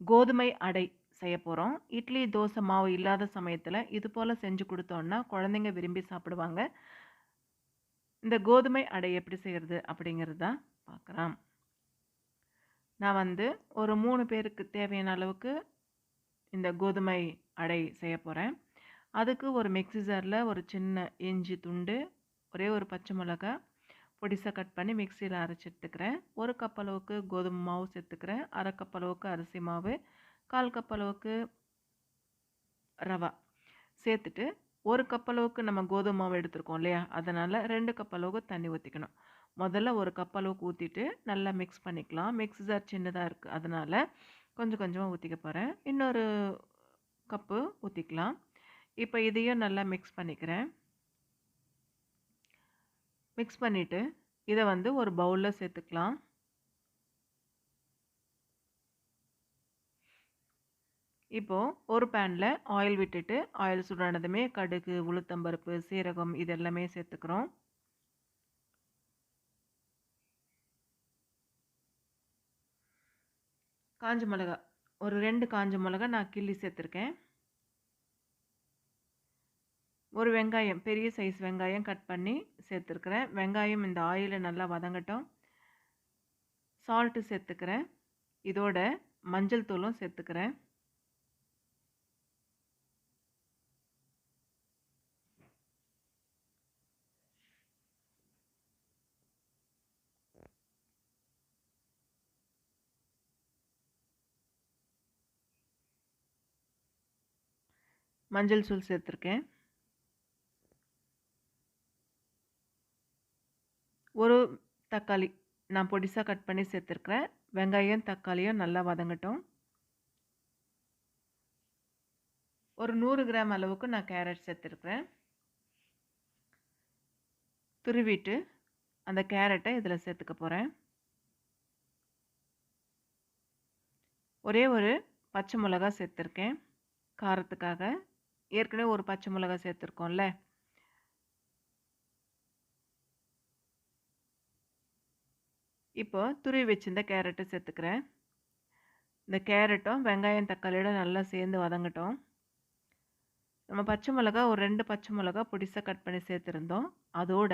கோதுமை அடை செய்ய போகிறோம் இட்லி தோசை மாவு இல்லாத சமயத்தில் இது போல் செஞ்சு கொடுத்தோன்னா குழந்தைங்க விரும்பி சாப்பிடுவாங்க. இந்த கோதுமை அடை எப்படி செய்கிறது அப்படிங்கிறது தான் பார்க்குறோம் நான் வந்து ஒரு மூணு பேருக்கு தேவையான அளவுக்கு இந்த கோதுமை அடை செய்ய போகிறேன் அதுக்கு ஒரு மிக்ஸி ஜாரில் ஒரு சின்ன இஞ்சி துண்டு ஒரே ஒரு பச்சை மிளகா பொடிசை கட் பண்ணி மிக்சியில் அரைச்சி எடுத்துக்கிறேன். ஒரு கப் அளவுக்கு கோதுமை மாவு சேர்த்துக்கிறேன். அரை கப் அளவுக்கு அரிசி மாவு கால் கப் அளவுக்கு ரவா சேர்த்துட்டு ஒரு கப் அளவுக்கு நம்ம கோதுமை மாவு எடுத்துருக்கோம் இல்லையா? அதனால் ரெண்டு கப் அளவுக்கு தண்ணி ஊற்றிக்கணும் முதல்ல ஒரு கப் அளவுக்கு ஊற்றிட்டு நல்லா மிக்ஸ் பண்ணிக்கலாம். மிக்ஸ் ஜார் சின்னதாக இருக்குது அதனால் கொஞ்சம் கொஞ்சமாக ஊற்றிக்க போகிறேன் இன்னொரு கப்பு ஊற்றிக்கலாம் இப்போ இதையும் நல்லா மிக்ஸ் பண்ணிக்கிறேன். மிக்ஸ் பண்ணிவிட்டு இதை வந்து ஒரு பவுலில் சேர்த்துக்கலாம். இப்போது ஒரு பேனில் ஆயில் விட்டுட்டு ஆயில் சுடானதுமே கடுகு உளுத்தம்பருப்பு சீரகம் இது எல்லாமே சேர்த்துக்கிறோம். காஞ்ச மிளகா ஒரு ரெண்டு காஞ்ச மிளகா நான் கிள்ளி சேர்த்துருக்கேன். ஒரு வெங்காயம் பெரிய சைஸ் வெங்காயம் கட் பண்ணி சேர்த்துருக்குறேன். வெங்காயம் இந்த ஆயிலை நல்லா வதங்கட்டும். சால்ட்டு சேர்த்துக்கிறேன். இதோட மஞ்சள் தூளும் சேர்த்துக்கிறேன். மஞ்சள் தூள் சேர்த்துருக்கேன். ஒரு தக்காளி நான் பொடிசாக கட் பண்ணி சேர்த்துருக்குறேன். வெங்காயம் தக்காளியும் நல்லா வதங்கட்டும். ஒரு நூறு கிராம் அளவுக்கு நான் கேரட் சேர்த்துருக்குறேன். துருவிட்டு அந்த கேரட்டை இதில் சேர்த்துக்க போகிறேன் ஒரே ஒரு பச்சை மிளகா சேர்த்துருக்கேன். காரத்துக்காக. ஏற்கனவே ஒரு பச்சை மிளகா சேர்த்துருக்கோம்ல. இப்போ துருவி வச்சிருந்த கேரட்டை சேர்த்துக்கிறேன். இந்த கேரட்டும் வெங்காயம் தக்காளியோட நல்லா சேர்ந்து வதங்கட்டும். நம்ம பச்சை மிளகா ஒரு ரெண்டு பச்சை மிளகா பொடிசாக கட் பண்ணி சேர்த்துருந்தோம். அதோட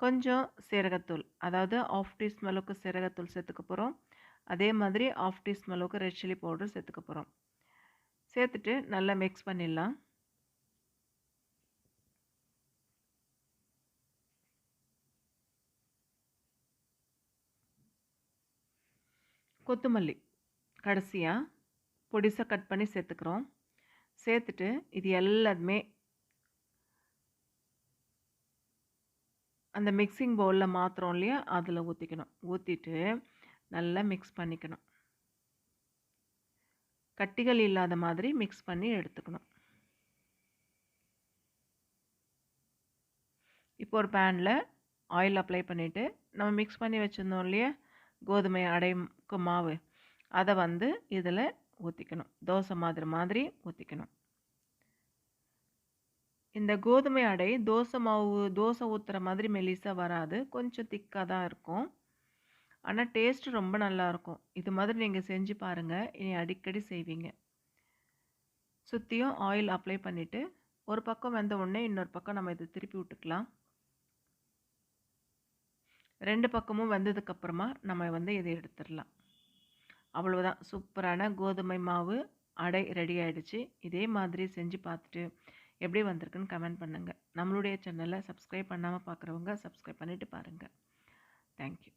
கொஞ்சம் சீரகத்தூள் அதாவது ஆஃப் டீஸ்பூன் அளவுக்கு சீரகத்தூள் சேர்த்துக்க போகிறோம் அதே மாதிரி ஆஃப் டீஸ்பூன் அளவுக்கு ரெட் சில்லி பவுடர் சேர்த்துக்க போகிறோம் சேர்த்துட்டு நல்லா மிக்ஸ் பண்ணிடலாம். கொத்தமல்லி கடைசியாக பொடிசாக கட் பண்ணி சேர்த்துக்கிறோம். சேர்த்துட்டு இது எல்லாத்துமே அந்த மிக்சிங் பவுலில் மாத்திரம் இல்லையா? அதில் ஊற்றிக்கணும் ஊற்றிட்டு நல்லா மிக்ஸ் பண்ணிக்கணும். கட்டிகள் இல்லாத மாதிரி மிக்ஸ் பண்ணி எடுத்துக்கணும். இப்போ ஒரு பேனில் ஆயில் அப்ளை பண்ணிவிட்டு நம்ம மிக்ஸ் பண்ணி வச்சுருந்தோம் இல்லையா? கோதுமை அடைக்கும் மாவு அதை வந்து இதில் ஊற்றிக்கணும் தோசை மாதிரி மாதிரி ஊற்றிக்கணும் இந்த கோதுமை அடை தோசை மாவு தோசை ஊற்றுற மாதிரி மெலிசாக வராது. கொஞ்சம் திக்காக தான் இருக்கும். ஆனால் டேஸ்ட்டு ரொம்ப நல்லாயிருக்கும் இது மாதிரி நீங்கள் செஞ்சு பாருங்கள் இனி அடிக்கடி செய்வீங்க. சுற்றியும் ஆயில் அப்ளை பண்ணிவிட்டு ஒரு பக்கம் வெந்த உடனே இன்னொரு பக்கம் நம்ம இதை திருப்பி விட்டுக்கலாம். ரெண்டு பக்கமும் வெந்ததுக்கப்புறமா நம்ம வந்து இதை எடுத்துடலாம். அவ்வளோதான் சூப்பரான கோதுமை மாவு அடை ரெடி ஆகிடுச்சு இதே மாதிரி செஞ்சு பார்த்துட்டு எப்படி வந்திருக்குன்னு கமெண்ட் பண்ணுங்கள் நம்மளுடைய சேனலை சப்ஸ்கிரைப் பண்ணாமல் பார்க்குறவங்க சப்ஸ்கிரைப் பண்ணிவிட்டு பாருங்கள் தேங்க்யூ